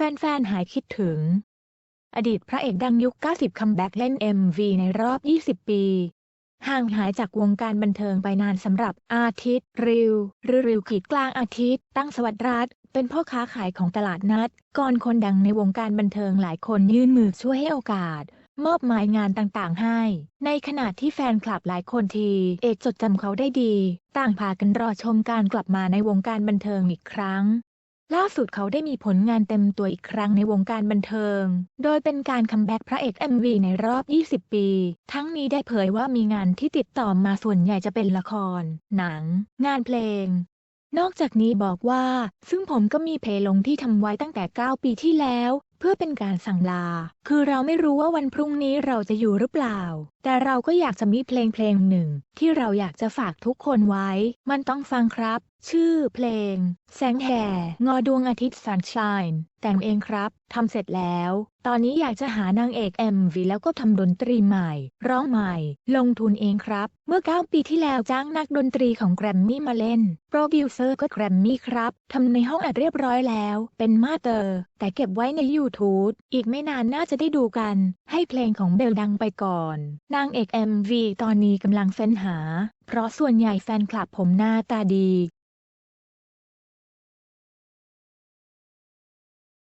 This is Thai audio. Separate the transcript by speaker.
Speaker 1: แฟนๆ หายคิดถึง อดีตพระเอกดังยุค 90 คัมแบ็กเล่น MV ในรอบ 20 ปี ห่างหายจากวงการบันเทิงไปนานสำหรับอาทิตย์ ริว หรือริวขีดกลางอาทิตย์ ตั้งสวัสดรัฐเป็นพ่อค้าขายของตลาดนัด ก่อนคนดังในวงการบันเทิงหลายคนยื่นมือช่วยให้โอกาส มอบหมายงานต่างๆ ให้ ในขณะที่แฟนคลับหลายคนที เอกจดจำเขาได้ดี ต่างพากันรอชมการกลับมาในวงการบันเทิงอีกครั้ง ล่าสุดเขาได้มีผลงานเต็มตัวอีกครั้งในวงการบันเทิง โดยเป็นการคัมแบ็กพระเอก MV ในรอบ 20 ปี ทั้งนี้ได้เผยว่ามีงานที่ติดต่อมาส่วนใหญ่จะเป็นละคร หนัง งานเพลง นอกจากนี้บอกว่า ซึ่งผมก็มีเพลงลงที่ทำไว้ตั้งแต่ 9 ปีที่แล้ว เพื่อเป็นการสั่งลา คือเราไม่รู้ว่าวันพรุ่งนี้เราจะอยู่หรือเปล่า แต่เราก็อยากจะมีเพลงเพลงหนึ่ง ที่เราอยากจะฝากทุกคนไว้ มันต้องฟังครับชื่อเพลง แสงแห่ งอดวงอาทิตย์ Sunshine แต่งเองครับ ทำเสร็จแล้ว ตอนนี้อยากจะหานางเอก MV แล้วก็ทำดนตรีใหม่ ร้องใหม่ ลงทุนเองครับ เมื่อ 9 ปีที่แล้วจ้างนักดนตรีของแกรมมี่มาเล่น โปรดิวเซอร์ก็แกรมมี่ครับ ทำในห้องอัดเรียบร้อยแล้ว เป็นมาเตอร์ แต่เก็บไว้ใน YouTube อีกไม่นานน่าจะได้ดูกัน ให้เพลงของเบลดังไปก่อน นางเอก MV ตอนนี้กำลังเฟ้นหา เพราะส่วนใหญ่แฟนคลับผมหน้าตาดี